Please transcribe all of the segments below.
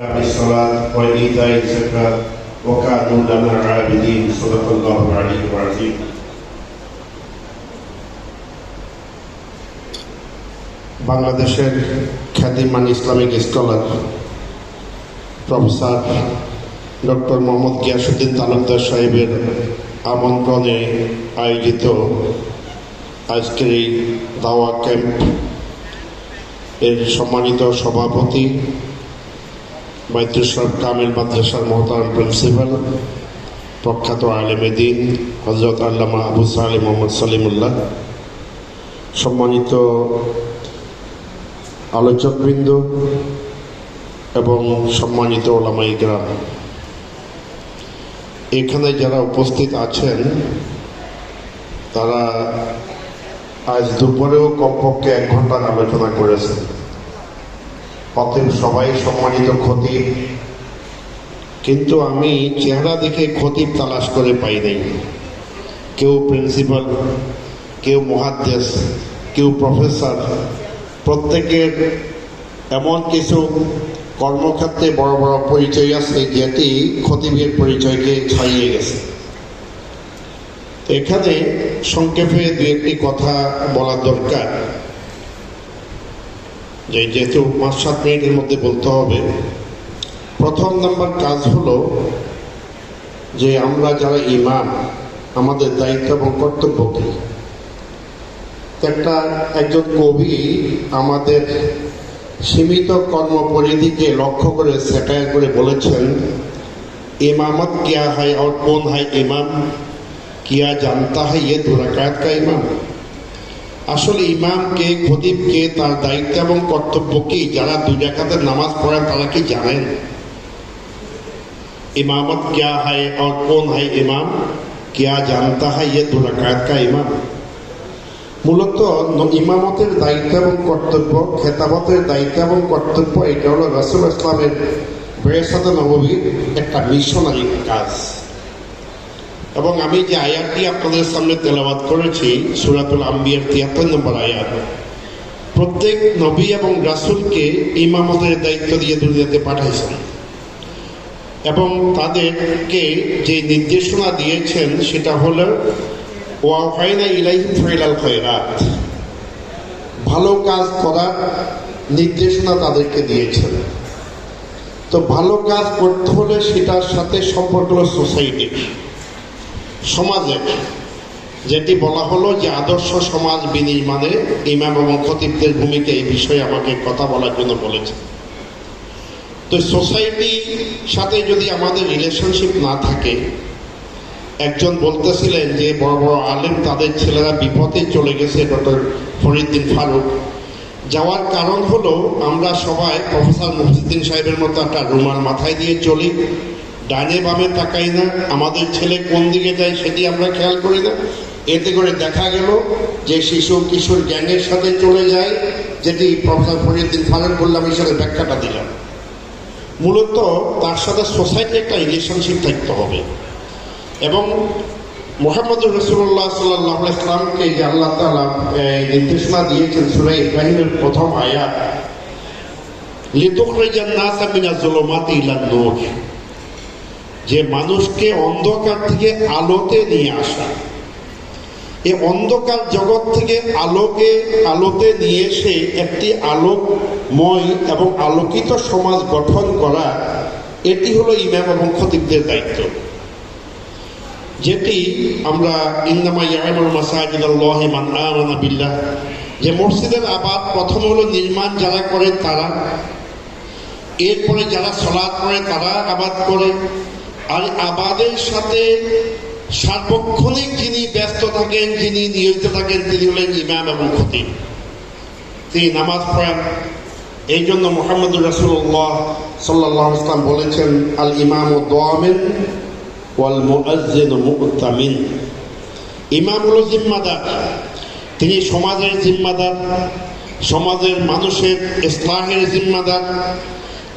بالصلاة وإيتاء الزكاة وكانوا لنا عابدين صدق الله العلي العظيم বাংলাদেশের খ্যাতিমান Islamic scholar professor doctor Mohammad Giasuddin Talukdar সাহেবের আমন্ত্রণে আয়োজিত আজকের এই দাওয়া ক্যাম্প এর সম্মানিত সভাপতি বাইতুসর কামিল মাদ্রাসার মহতারাম প্রিন্সিপাল, প্রখ্যাত আলেমে দিন হজরত আল্লামা আবু সালে মোহাম্মদ সালিমুল্লাহ। সম্মানিত আলোচকবৃন্দ এবং সম্মানিত ওলামাই গ্রাম এখানে যারা উপস্থিত আছেন, তারা আজ দুপুরেও কমপক্ষে এক ঘণ্টার আলোচনা করেছেন। অতএব সবাই সম্মানিত খতিব কিন্তু আমি চেহারা দেখে খতিব তালাশ করে পাই নাই। কেউ প্রিন্সিপাল, কেউ মহাদ্দেশ কেউ প্রফেসর, প্রত্যেকের এমন কিছু কর্মক্ষেত্রে বড় বড় পরিচয় আছে, যেটি খতিবের পরিচয়কে ছাড়িয়ে গেছে। এখানে সংক্ষেপে দু একটি কথা বলা দরকার। যে যেহেতু পাঁচ সাত মিনিটের মধ্যে বলতে হবে, প্রথম নাম্বার কাজ হলো যে আমরা যারা ইমাম, আমাদের দায়িত্ব এবং কর্তব্য কি? একটা, একজন কবি আমাদের সীমিত কর্মপরিধিকে লক্ষ্য করে, স্যাটায়ার করে বলেছেন, ইমামত কিয়া হয় আর কোন হয় ইমাম? কিয়া জানতা হয় ইয়ে দুরাকাত কা ইমাম? আসলে ইমামকে খতিবকে তার দায়িত্ব এবং কর্তব্য কি যারা দুই রাকাতের নামাজ পড়েন তারা কি জানেন ইমামত क्या है और कौन है इमाम क्या जानता है ये दो रकात का इमाम মূলত ইমামতের দায়িত্ব এবং কর্তব্য খেতাবতের দায়িত্ব এবং কর্তব্য এটা হলো রসুল ইসলামের বেসাদ নবীর একটা মিশনারি কাজ এবং আমি যে আয়াতটি আপনাদের সামনে তেলাবাদ করেছি, সুরাতুল আম্বিয়ার তিয়াত্তর নম্বর আয়াত, প্রত্যেক নবী এবং রাসুলকে ইমামতের দায়িত্ব দিয়ে দুনিয়াতে পাঠাইছেন এবং তাদেরকে যে নির্দেশনা দিয়েছেন সেটা হলো ওয়াফাইনা ইলাইহিম ফাইলাল খয়রাত। ভালো কাজ করার নির্দেশনা তাদেরকে দিয়েছেন। তো ভালো কাজ করতে হলে সেটার সাথে সম্পর্ক হলো সোসাইটির। সমাজের, যেটি বলা হলো যে আদর্শ সমাজ বিনির্মাণে ইমাম এবং খতিবদের ভূমিকা এই বিষয়ে আমাকে কথা বলার জন্য বলেছে তো সোসাইটির সাথে যদি আমাদের রিলেশনশিপ না থাকে, একজন বলতেছিলেন যে, বড় বড় আলেম তাদের ছেলেরা বিপদে চলে গেছে, ডক্টর ফরিদ্দিন ফারুক। যাওয়ার কারণ হলো, আমরা সবাই প্রফেসর মুফিদ্দিন সাহেবের মতো একটা রুমাল মাথায় দিয়ে চলি। ডানে বামে তাকাই না, আমাদের ছেলে কোন দিকে যায় সেটি আমরা খেয়াল করি না। এতে করে দেখা গেল যে শিশু কিশোর গ্যাংয়ের সাথে চলে যায়, যেটি প্রফেসর ফরিদ্দিন ফারুক বললাম হিসেবে ব্যাখ্যাটা দিলাম মূলত তার সাথে সোসাইটি একটা রিলেশনশিপ থাকতে হবে। এবং মোহাম্মদ রসুল্লাহ সাল্লাহ ইসলামকে যে আল্লাহ তালা নির্দেশনা দিয়েছেন সুরাই ইব্রাহিমের প্রথম আয়াত, লিতুখরিজান নাসা মিনা জুলুমাতি ইলা নূর। যে মানুষকে অন্ধকার থেকে আলোতে নিয়ে আসা। এ অন্ধকার জগৎ থেকে আলোকে, আলোতে নিয়ে এসে একটি আলোকময় এবং আলোকিত সমাজ গঠন করা, এটি হলো ইমাম এবং খতিবদের দায়িত্ব। যেটি আমরা ইন্দামা ইয়ামুল মাসাজিদ বিল্লাহ। যে মসজিদের আবাদ প্রথম হলো নির্মাণ যারা করে তারা, এরপরে যারা সলাদ করে তারা আবাদ করে। আর আবাদের সাথে সার্বক্ষণিক যিনি ব্যস্ত থাকেন, যিনি নিয়োজিত থাকেন, তিনি হলেন ইমাম এবং খতিব। তিনি নামাজ পড়েন। এই জন্য মোহাম্মদুর রাসুল্লাহ সাল্লাহ ইসলাম বলেছেন আল ইমাম ও দোয়ামেন ওয়াল মুআজ্জিন মুতামিন। ইমাম হলো জিম্মাদার। তিনি সমাজের জিম্মাদার, সমাজের মানুষের ইসলাহের জিম্মাদার।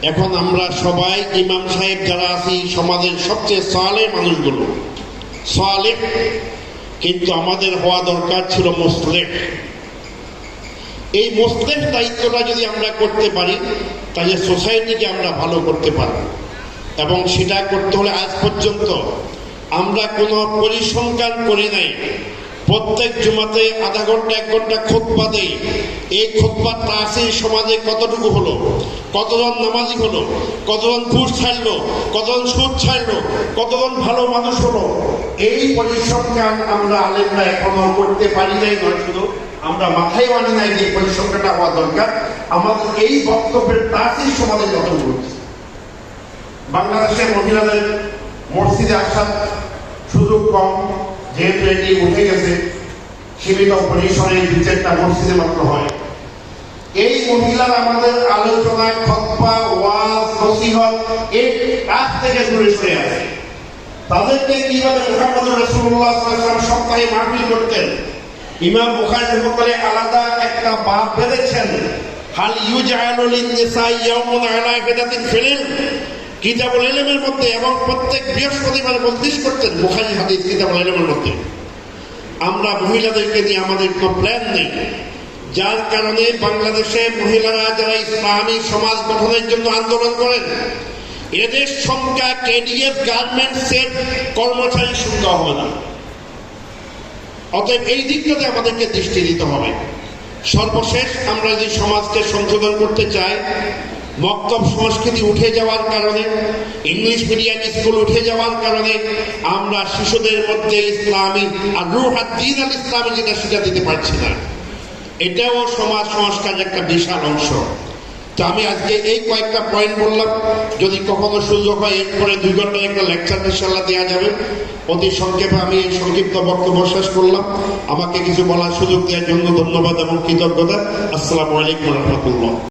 এখন আমরা সবাই ইমাম সাহেব যারা আছি, সমাজের সবচেয়ে সালে মানুষগুলো। সালে কিন্তু আমাদের হওয়া দরকার ছিল মুসলেক এই মুসলেক দায়িত্বটা যদি আমরা করতে পারি, তাহলে সোসাইটিকে আমরা ভালো করতে পারব। এবং সেটা করতে হলে আজ পর্যন্ত আমরা কোনো পরিসংখ্যান করি নাই। প্রত্যেক জুমাতে আধা ঘণ্টা, এক ঘণ্টা খোদবা দেই। এই খোদবা তাসির সমাজে কতটুকু হলো? কতজন নামাজি হলো? কতজন ঘুষ ছাড়লো? কতজন সুদ ছাড়লো? কতজন ভালো মানুষ হলো? এই পরিসংখ্যান আমরা আলেমরা এখনও করতে পারি নাই, নয় শুধু, আমরা মাথায় মানি নাই যে পরিসংখ্যানটা হওয়া দরকার। আমাদের এই বক্তব্যের তাসির সমাজে যত করছে বাংলাদেশের মহিলাদের মসজিদে আসার সুযোগ কম যেহেতু এটি উঠে গেছে, সীমিত পরিসরে দু চারটা মসজিদে মাত্র হয়। এই মহিলার আমাদের আলোচনায় খতবা ওয়াজ, নসিহত এই কাজ থেকে দূরে সরে আছে। তাদেরকে কীভাবে মুহাম্মদ রাসূলুল্লাহ সপ্তাহে করতেন? ইমাম বুখারী রহমাতুল্লাহ আলাদা একটা বাপ বেঁধেছেন, হাল ইউজআলু লিন-নিসাই ইয়াউমুন আলা ফিল কিতাবুল ইলমের মধ্যে এবং প্রত্যেক বৃহস্পতিবার বন্দিশ করতেন বুখারী হাদিস কিতাবুল ইলমের মধ্যে। আমরা মহিলাদেরকে নিয়ে আমাদের কোনো প্ল্যান নেই। যার কারণে বাংলাদেশে মহিলারা যারা ইসলামী সমাজ গঠনের জন্য আন্দোলন করেন, এদের সংখ্যা কেডিএফ গার্মেন্টসের কর্মচারীর সংখ্যা হবে না। অতএব এই দিকটাতে আমাদেরকে দৃষ্টি দিতে হবে। সর্বশেষ আমরা যদি সমাজকে সংশোধন করতে চাই মক্তব সংস্কৃতি উঠে যাওয়ার কারণে ইংলিশ মিডিয়াম স্কুল উঠে যাওয়ার কারণে আমরা শিশুদের মধ্যে ইসলামী আর দিন আল ইসলামী যেটা সেটা দিতে পারছি না। এটাও সমাজ সংস্কারের একটা বিশাল অংশ। তো আমি আজকে এই কয়েকটা পয়েন্ট বললাম। যদি কখনো সুযোগ হয়, এরপরে দুই ঘণ্টার একটা লেকচার ইনশাল্লাহ দেওয়া যাবে। অতি সংক্ষেপে আমি এই সংক্ষিপ্ত বক্তব্য শেষ করলাম। আমাকে কিছু বলার সুযোগ দেওয়ার জন্য ধন্যবাদ এবং কৃতজ্ঞতা। আসসালামু আলাইকুম রহমতুল্লাহ।